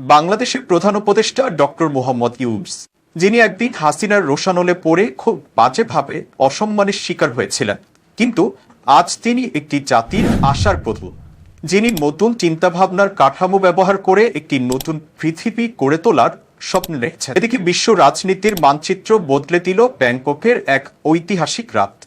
বাংলাদেশের প্রধান উপদেষ্টা ডক্টর মোহাম্মদ ইউনুস, যিনি একদিন হাসিনার রোশানলে পড়ে খুব বাজেভাবে অসম্মানের শিকার হয়েছিলেন। কিন্তু আজ তিনি একটি জাতির আশার প্রতীক যিনি নতুন চিন্তাভাবনার কাঠামো ব্যবহার করে একটি নতুন পৃথিবী গড়ে তোলার স্বপ্ন রেখেছেন এদিকে বিশ্ব রাজনীতির মানচিত্র বদলে দিল ব্যাংককের এক ঐতিহাসিক রাত।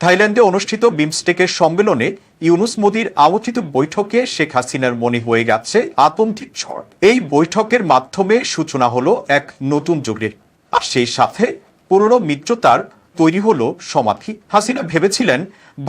থাইল্যান্ডে অনুষ্ঠিত বিমস্টেকের সম্মেলনে ইউনুস মোদীর আলোচিত বৈঠকে শেখ হাসিনার মনে হয়ে গেছে আতন্তিক ঝড়। এই বৈঠকের মাধ্যমে সূচনা হলো এক নতুন যুগের আর সেই সাথে পুরনো মিত্রতার তৈরি হলো সমাধি। হাসিনা ভেবেছিলেন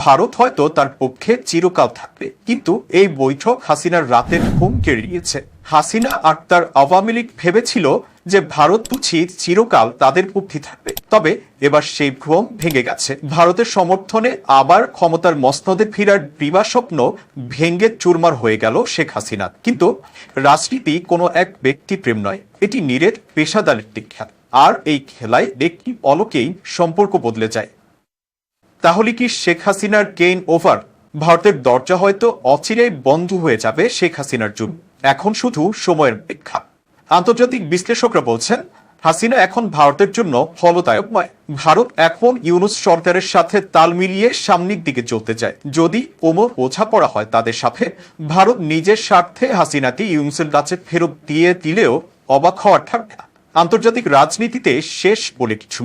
ভারত হয়তো তার পক্ষে চিরকাল থাকবে। কিন্তু এই বৈঠক হাসিনার রাতের ঘুম কেড়ে নিয়েছে হাসিনা আর তার আওয়ামী লীগ ভেবেছিল যে ভারত বুঝি চিরকাল তাদের পক্ষে থাকবে। তবে এবার সেই ভ্রম ভেঙে গেছে। ভারতের সমর্থনে আবার ক্ষমতার মসনদে ফিরার বিবা স্বপ্ন ভেঙ্গে চুরমার হয়ে গেল শেখ হাসিনা। কিন্তু রাজনীতি কোনো এক ব্যক্তি প্রেম নয়, এটি নিরেট পেশাদারের দীক্ষা আর এই খেলায় একটি অলকেই সম্পর্ক বদলে যায়। তাহলে কি শেখ হাসিনার গেইন ওভার? ভারতের দরজা হয়তো অচিরেই বন্ধ হয়ে যাবে শেখ হাসিনার জন্য এখন শুধু সময়ের অপেক্ষা। আন্তর্জাতিক বিশ্লেষকরা বলছেন, হাসিনা এখন ভারতের জন্য ফলদায়ক নয় ভারত এখন ইউনুস সরকারের সাথে তাল মিলিয়ে সামনের দিকে চলতে চায়। যদি কোমর বোঝাপড়া হয় তাদের সাথে, ভারত নিজের স্বার্থে হাসিনাকে ইউনুসের কাছে ফেরত দিয়ে দিলেও অবাক হওয়ার থাকবে না। আন্তর্জাতিক রাজনীতিতে শেষ বলে কিছু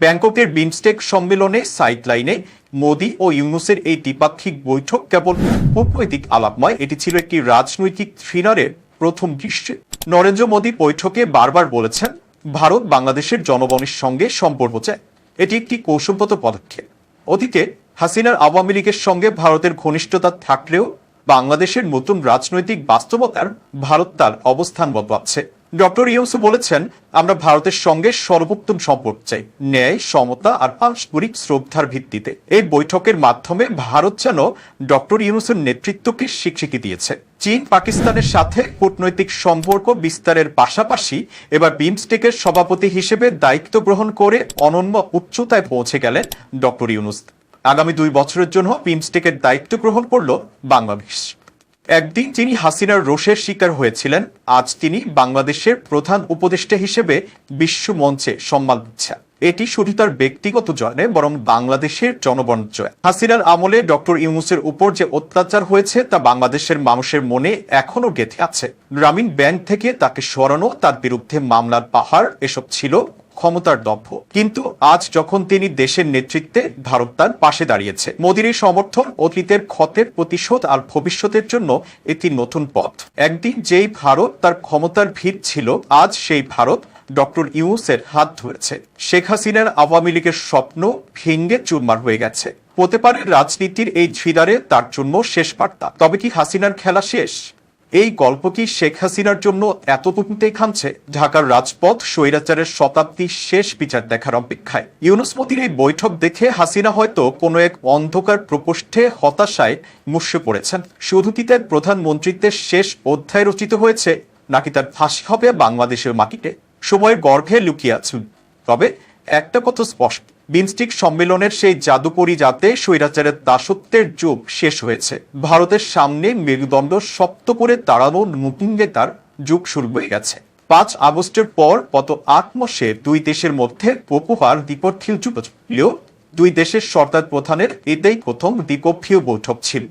ব্যাংককের বিমস্টেক সম্মেলনে সাইড লাইনে মোদি ও ইউনুসের এই দ্বিপাক্ষিক বৈঠক কেবল কূটনৈতিক আলাপময় এটি ছিল একটি রাজনৈতিক থ্রিলারের প্রথম দৃশ্য। নরেন্দ্র মোদী বৈঠকে বারবার বলেছেন, ভারত বাংলাদেশের জনগণের সঙ্গে সম্পর্ক চায়। এটি একটি কৌশলগত পদক্ষেপ। অতীতে হাসিনার আওয়ামী লীগের সঙ্গে ভারতের ঘনিষ্ঠতা থাকলেও বাংলাদেশের নতুন রাজনৈতিক বাস্তবতার ভারত তার অবস্থান বদলাচ্ছে ডক্টর ইউসু বলেছেন, আমরা ভারতের সঙ্গে সর্বোত্তম সম্পর্ক চাই। ন্যায়, সমতা আর পারস্পরিক শ্রদ্ধার ভিত্তিতে। এই বৈঠকের মাধ্যমে ভারত যেন ডক্টর ইউনুসের নেতৃত্বকে স্বীকৃতি দিয়েছে। চীন, পাকিস্তানের সাথে কূটনৈতিক সম্পর্ক বিস্তারের পাশাপাশি এবার বিমস্টেকের সভাপতি হিসেবে দায়িত্ব গ্রহণ করে অনন্য উচ্চতায় পৌঁছে গেলেন ডক্টর ইউনুস। আগামী দুই বছরের জন্য বিমস্টেকের দায়িত্ব গ্রহণ করল বাংলাদেশ। একদিন যিনি হাসিনার রোষের শিকার হয়েছিলেন। আজ তিনি বাংলাদেশের প্রধান উপদেষ্টা হিসেবে বিশ্ব মঞ্চে সম্মান দিচ্ছেন। এটি শুধু তার ব্যক্তিগত জয় নয়, বরং বাংলাদেশের জনগণ জয়। হাসিনার আমলে ডক্টর ইউনুসের উপর যে অত্যাচার হয়েছে তা বাংলাদেশের মানুষের মনে এখনও গেঁথে আছে। গ্রামীণ ব্যাংক থেকে তাকে সরানো, তার বিরুদ্ধে মামলার পাহাড়, এসব ছিল ক্ষমতার দম্ভ। কিন্তু আজ যখন তিনি দেশের নেতৃত্বে ভারত তার পাশে দাঁড়িয়েছে, মোদির এই সমর্থন অতীতের ক্ষতের প্রতিশোধ আর ভবিষ্যতের জন্য একটি নতুন পথ। একদিন যেই ভারত তার ক্ষমতার ভিড় ছিল, আজ সেই ভারত ডক্টর ইউসের হাত ধরেছে। শেখ হাসিনার আওয়ামী লীগের স্বপ্ন ভেঙ্গে চুরমার হয়ে গেছে। হতে পারে রাজনীতির এই ঝিদারে তার জন্য শেষ বার্তা, তবে কি হাসিনার খেলা শেষ? এই গল্প কি শেখ হাসিনার জন্য এতটুকুতেই খামছে? ঢাকার রাজপথ স্বৈরাচারের শতাব্দীর শেষ বিচার দেখার অপেক্ষায়। ইউনুস মতির এই বৈঠক দেখে হাসিনা হয়তো কোনো এক অন্ধকার প্রকোষ্ঠে হতাশায় মুষে পড়েছেন। শুধু কি তার প্রধানমন্ত্রিত্বের শেষ অধ্যায় রচিত হয়েছে, নাকি তার ফাঁসি হবে বাংলাদেশের মাটিতে? সময়ের গর্ভে লুকিয়ে আছেন। তবে একটা কথা স্পষ্ট বিমস্টিক সম্মেলনের সেই জাদুকরি যাতে স্বৈরাচারের দাসত্বের যুগ শেষ হয়েছে। ভারতের সামনে মেরুদণ্ড শক্ত করে দাঁড়ানো নতুন তার যুগ শুরু হয়ে গেছে। পাঁচ আগস্টের পর গত আট মাসে দুই দেশের মধ্যে উপহার দ্বিপক্ষীয় যুগ দুই দেশের সরকার প্রধানের এতেই প্রথম দ্বিপক্ষীয় বৈঠক ছিল।